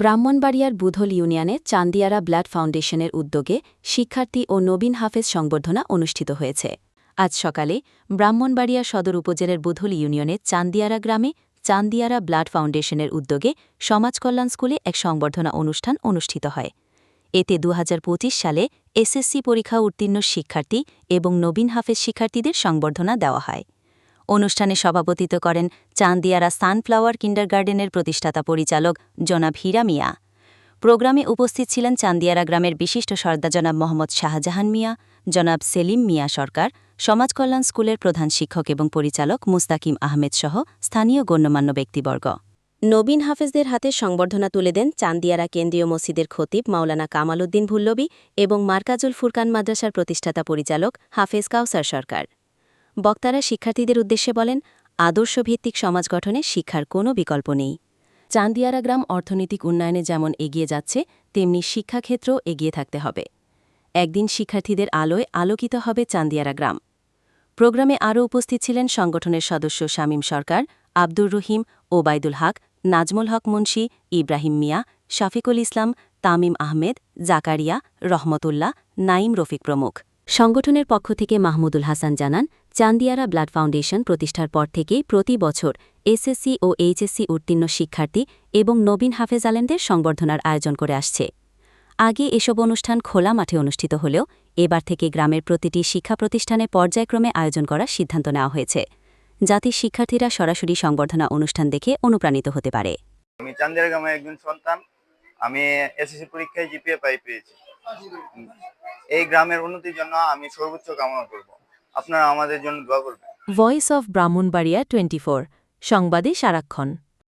ব্রাহ্মণবাড়িয়ার বুধল ইউনিয়নে চান্দিয়ারা ব্লাড ফাউন্ডেশনের উদ্যোগে শিক্ষার্থী ও নবীন হাফেজ সংবর্ধনা অনুষ্ঠিত হয়েছে। আজ সকালে ব্রাহ্মণবাড়িয়া সদর উপজেলার বুধল ইউনিয়নে চান্দিয়ারা গ্রামে চান্দিয়ারা ব্লাড ফাউন্ডেশনের উদ্যোগে সমাজকল্যাণ স্কুলে এক সংবর্ধনা অনুষ্ঠান অনুষ্ঠিত হয়। এতে দুহাজার পঁচিশ সালে এসএসসি পরীক্ষা উত্তীর্ণ শিক্ষার্থী এবং নবীন হাফেজ শিক্ষার্থীদের সংবর্ধনা দেওয়া হয়। অনুষ্ঠানে সভাপতিত্ব করেন চান্দিয়ারা সানফ্লাওয়ার কিন্ডারগার্ডেনের প্রতিষ্ঠাতা পরিচালক জনাব হীরা মিয়া। প্রোগ্রামে উপস্থিত ছিলেন চান্দিয়ারা গ্রামের বিশিষ্ট সর্দা জনাব মোহাম্মদ শাহজাহান মিয়া, জনাব সেলিম মিয়া সরকার সমাজকল্যাণ স্কুলের প্রধান শিক্ষক এবং পরিচালক মুস্তাকিম আহমেদ সহ স্থানীয় গণ্যমান্য ব্যক্তিবর্গ। নবীন হাফেজদের হাতে সংবর্ধনা তুলে দেন চান্দিয়ারা কেন্দ্রীয় মসজিদের খতিব মাওলানা কামাল উদ্দিন ভুল্লবী এবং মার্কাজুল ফুরকান মাদ্রাসার প্রতিষ্ঠাতা পরিচালক হাফেজ কাউসার সরকার। বক্তারা শিক্ষার্থীদের উদ্দেশ্যে বলেন, আদর্শভিত্তিক সমাজ গঠনে শিক্ষার কোনো বিকল্প নেই। চান্দিয়ারা গ্রাম অর্থনৈতিক উন্নয়নে যেমন এগিয়ে যাচ্ছে, তেমনি শিক্ষাক্ষেত্রেও এগিয়ে থাকতে হবে। একদিন শিক্ষার্থীদের আলোয় আলোকিত হবে চান্দিয়ারা গ্রাম। প্রোগ্রামে আরও উপস্থিত ছিলেন সংগঠনের সদস্য শামীম সরকার, আব্দুর রহিম, ওবায়দুল হক, নাজমুল হক মুন্সি, ইব্রাহিম মিয়া, শাফিকুল ইসলাম, তামিম আহমেদ, জাকারিয়া, রহমতুল্লাহ নাইম রফিক প্রমুখ। সংগঠনের পক্ষ থেকে মাহমুদুল হাসান জানান চান্দিয়ারা ব্লাড ফাউন্ডেশন প্রতিষ্ঠার পর থেকেই প্রতি বছর এসএসসি ও এইচএসসি উত্তীর্ণ শিক্ষার্থী এবং নবীন হাফেজ আলেমদের সংবর্ধনার আয়োজন করে আসছে। আগে এসব অনুষ্ঠান খোলা মাঠে অনুষ্ঠিত হলেও এবার থেকে গ্রামের প্রতিটি শিক্ষা প্রতিষ্ঠানে পর্যায়ক্রমে আয়োজন করার সিদ্ধান্ত নেওয়া হয়েছে। যাতে শিক্ষার্থীরা সরাসরি সংবর্ধনা অনুষ্ঠান দেখে অনুপ্রাণিত হতে পারে। আমি গ্রামের একজন সন্তান। আমি এসএসসি পরীক্ষায় জিপিএ পাই পেয়েছি। এই গ্রামের উন্নতির জন্য আমি সর্বোচ্চ কামনা করব। আপনারা আমাদের জন্য দোয়া করবেন। ভয়েস অফ ব্রাহ্মণবাড়িয়া টোয়েন্টি সংবাদে সারাক্ষণ।